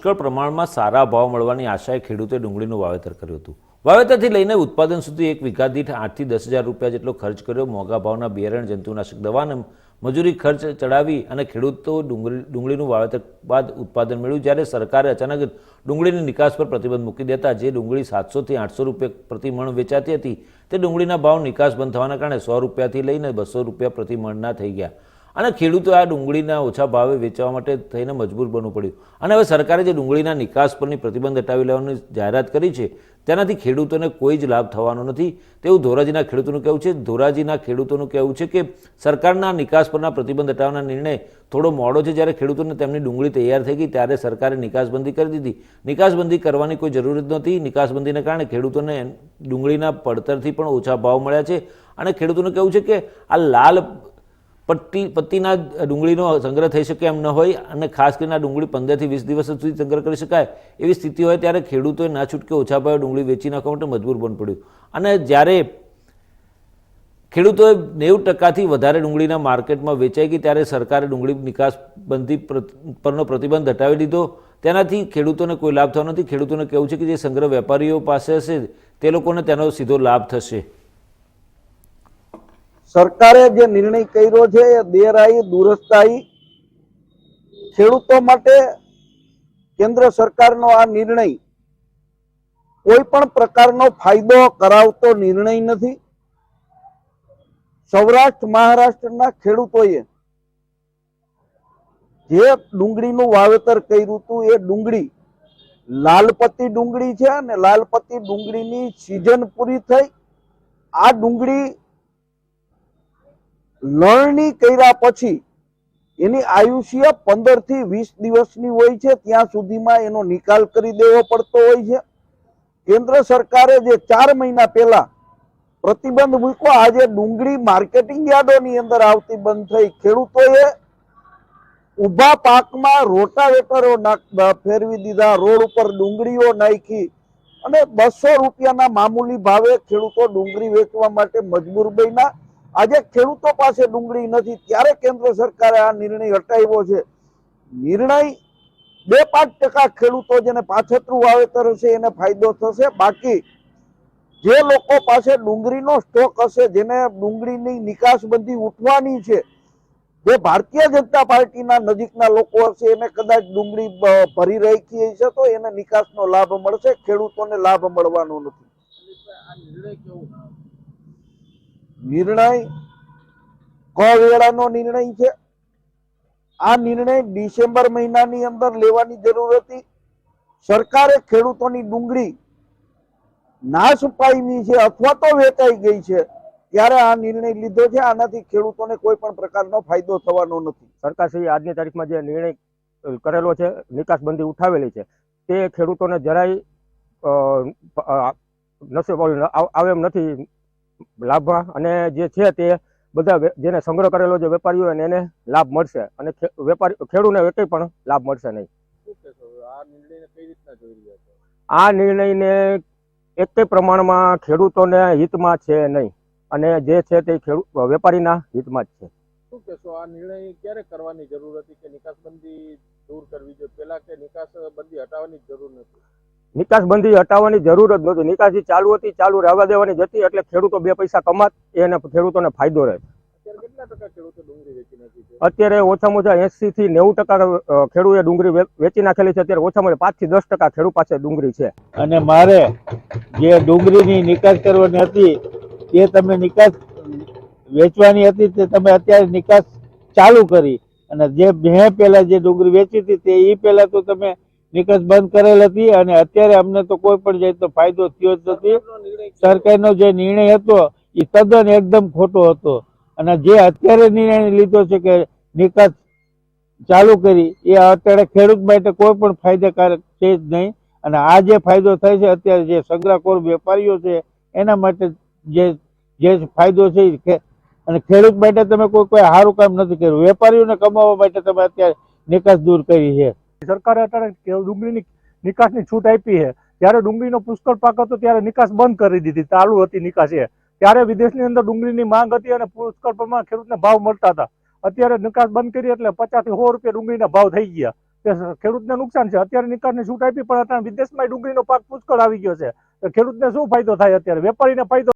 પુષ્કળ પ્રમાણમાં સારા ભાવ મળવાની આશાએ ખેડૂતે ડુંગળીનું વાવેતર કર્યું હતું. વાવેતરથી લઈને ઉત્પાદન સુધી એક વીઘા દીઠ આઠથી દસ હજાર રૂપિયા જેટલો ખર્ચ કર્યો. મોંઘા ભાવના બિયારણ જંતુનાશક દવાને મજૂરી ખર્ચ ચડાવી અને ખેડૂતો ડુંગળી, ડુંગળીનું વાવેતર બાદ ઉત્પાદન મેળવ્યું. જ્યારે સરકારે અચાનક ડુંગળીની નિકાસ પર પ્રતિબંધ મૂકી દેતા જે ડુંગળી સાતસોથી આઠસો રૂપિયા પ્રતિ મણ વેચાતી હતી, તે ડુંગળીના ભાવ નિકાસ બંધ થવાના કારણે સો રૂપિયાથી લઈને બસો રૂપિયા પ્રતિ મણના થઈ ગયા. અને ખેડૂતો આ ડુંગળીના ઓછા ભાવે વેચવા માટે થઈને મજબૂર બનવું પડ્યું. અને હવે સરકારે જે ડુંગળીના નિકાસ પરની પ્રતિબંધ હટાવી લેવાની જાહેરાત કરી છે, તેનાથી ખેડૂતોને કોઈ જ લાભ થવાનો નથી. તેવું ધોરાજીના ખેડૂતોનું કહેવું છે. ધોરાજીના ખેડૂતોનું કહેવું છે કે સરકારના નિકાસ પરના પ્રતિબંધ હટાવવાના નિર્ણય થોડો મોડો છે. જ્યારે ખેડૂતોને તેમની ડુંગળી તૈયાર થઈ ગઈ, ત્યારે સરકારે નિકાસબંધી કરી દીધી. નિકાસબંધી કરવાની કોઈ જરૂર જ નહોતી. નિકાસબંધીને કારણે ખેડૂતોને ડુંગળીના પડતરથી પણ ઓછા ભાવ મળ્યા છે. અને ખેડૂતોનું કહેવું છે કે આ લાલ પટ્ટી પત્તીના ડુંગળીનો સંગ્રહ થઈ શકે એમ ન હોય અને ખાસ કરીને આ ડુંગળી પંદરથી વીસ દિવસ સુધી સંગ્રહ કરી શકાય. એવી સ્થિતિ હોય ત્યારે ખેડૂતોએ ના છૂટકે ઓછા ભાવે ડુંગળી વેચી નાખવા માટે મજબૂર બનવું પડ્યું. અને જ્યારે ખેડૂતોએ નેવું ટકાથી વધારે ડુંગળીના માર્કેટમાં વેચાઈ ગઈ ત્યારે સરકારે ડુંગળી નિકાસ બંધી પરનો પ્રતિબંધ હટાવી દીધો. તેનાથી ખેડૂતોને કોઈ લાભ થવાનો નથી. ખેડૂતોને કહેવું છે કે જે સંગ્રહ વેપારીઓ પાસે હશે તે લોકોને તેનો સીધો લાભ થશે. સરકારે જે નિર્ણય કર્યો છે એ દેરાઈ દુરસ્તાઈ ખેડૂતો માટે કેન્દ્ર સરકારનો આ નિર્ણય કોઈ પણ પ્રકારનો ફાયદો કરાવતો નિર્ણય નથી. સૌરાષ્ટ્ર, મહારાષ્ટ્રના ખેડૂતોએ જે ડુંગળીનું વાવેતર કર્યું હતું એ ડુંગળી લાલપત્તી ડુંગળી છે અને લાલપત્તી ડુંગળીની સિઝન પૂરી થઈ. આ ડુંગળી લણણી કર્યા પછી એની આયુષ્ય પંદરથી વીસ દિવસની હોય છે, ત્યાં સુધીમાં એનો નિકાલ કરી દેવો પડતો હોય છે. કેન્દ્ર સરકારે જે ચાર મહિના પહેલા પ્રતિબંધ મૂક્યો, આજે ડુંગળી માર્કેટિંગ યાર્ડોની અંદર આવતી બંધ થઈ. ખેડૂતોએ ઊભા પાકમાં રોટાવેટરો ફેરવી દીધા, રોડ ઉપર ડુંગળીઓ નાખી અને બસો રૂપિયાના મામૂલી ભાવે ખેડૂતો ડુંગળી વેચવા માટે મજબૂર બન્યા. આજે ખેડૂતો પાસે ડુંગળી નથી, ત્યારે કેન્દ્ર સરકારે આ નિર્ણય હટાવ્યો છે. નિર્ણય બે પાંચ ટકા ખેડૂતો જેને પાછતરું વાવેતર હશે, એને ફાયદો થશે. બાકી જે લોકો પાસે ડુંગળીનો સ્ટોક હશે, જેને ડુંગળીની નિકાસબંધી ઉઠવાની છે, જે ભારતીય જનતા પાર્ટીના નજીકના લોકો હશે, એને કદાચ ડુંગળી ભરી રાખી હશે, તો એને નિકાસનો લાભ મળશે, ખેડૂતોને લાભ મળવાનો નથી. નિર્ણય કવેળાનો નિર્ણય છે. આ નિર્ણય ડિસેમ્બર મહિનાની અંદર લેવાની જરૂર હતી. સરકારે ખેડૂતોની ડુંગળી નાશ પામી છે અથવા તો વેચાઈ ગઈ છે. ત્યારે આ નિર્ણય લીધો છે. આનાથી ખેડૂતોને કોઈ પણ પ્રકારનો ફાયદો થવાનો નથી. સરકારશ્રીએ આજની તારીખમાં જે નિર્ણય કરેલો છે, નિકાસબંધી ઉઠાવેલી છે, તે ખેડૂતોને જરાય નસીબ આવે એમ નથી લાભમાં અને જે છે તે બધા જેને સંગ્રહ કરેલો જે વેપારીઓ હોય એને લાભ મળશે. અને વેપારી ખેડૂતને વેચે પણ લાભ મળશે નહીં. આ નિર્ણયને એક પ્રમાણમાં ખેડૂતોને હિતમાં છે નહીં. અને જે છે તે ખેડૂત વેપારીના હિતમાં જ છે. શું કહેશો આ નિર્ણય ક્યારે કરવાની જરૂર હતી કે નિકાસબંધી દૂર કરવી જોઈએ? પેલા કે નિકાસ બંધી હટાવવાની જરૂર નથી. નિકાસબંધી હટાવવાની જરૂર જ નહોતી. નિકાસી ચાલુ હતી ચાલુ રહેવા દેવાની જતી હતી એટલે ખેડૂતો બે પૈસા કમાત એને ખેડૂતોને ફાયદો રહે. અત્યારે ખેડૂતો ડુંગળી વેચી નાખી છે? અત્યારે ઓછામાં ઓછા એસી થી નેવું ટકા અ, ખેડૂતે ડુંગળી વેચી નાખેલી છે. અત્યારે ઓછામાં ઓછા પાંચથી દસ ટકા ખેડૂત પાસે ડુંગળી છે. અને મારે જે ડુંગળીની નિકાસ કરવાની હતી તે તમે નિકાસ વેચવાની હતી તે તમે અત્યારે નિકાસ ચાલુ કરી. અને જે મેં પહેલા જે ડુંગળી વેચી હતી તે એ પહેલા તો તમે નિકાસ બંધ કરેલ હતી અને અત્યારે અમને તો કોઈ પણ જાતનો ફાયદો થયો જ નથી. સરકારનો જે નિર્ણય હતો એ તદ્દન એકદમ ખોટો હતો. અને જે અત્યારે નિર્ણય લીધો છે કે નિકાસ ચાલુ કરી, એ અત્યારે ખેડૂત માટે કોઈ પણ ફાયદાકારક છે જ નહીં. અને આ જે ફાયદો થાય છે, અત્યારે જે સંગ્રહખોર વેપારીઓ છે, એના માટે જે જે ફાયદો છે અને ખેડૂત માટે તમે કોઈ કોઈ સારું કામ નથી કર્યું. વેપારીઓને કમાવા માટે તમે અત્યારે નિકાસ દૂર કરી છે. સરકારે અત્યારે ડુંગળીની નિકાસની છૂટ આપી છે. જ્યારે ડુંગળીનો પુષ્કળ પાક હતો ત્યારે નિકાસ બંધ કરી દીધી. ચાલુ હતી નિકાસ એ. ત્યારે વિદેશની અંદર ડુંગળીની માંગ હતી અને પુષ્કળ પ્રમાણ ખેડૂતને ભાવ મળતા હતા. અત્યારે નિકાસ બંધ કરી એટલે પચાસથી સો રૂપિયા ડુંગળીના ભાવ થઈ ગયા. તે ખેડૂતને નુકસાન છે. અત્યારે નિકાસની છૂટ આપી, પણ અત્યારે વિદેશમાં ડુંગળીનો પાક પુષ્કળ આવી ગયો છે. ખેડૂતને શું ફાયદો થાય અત્યારે? વેપારીને ફાયદો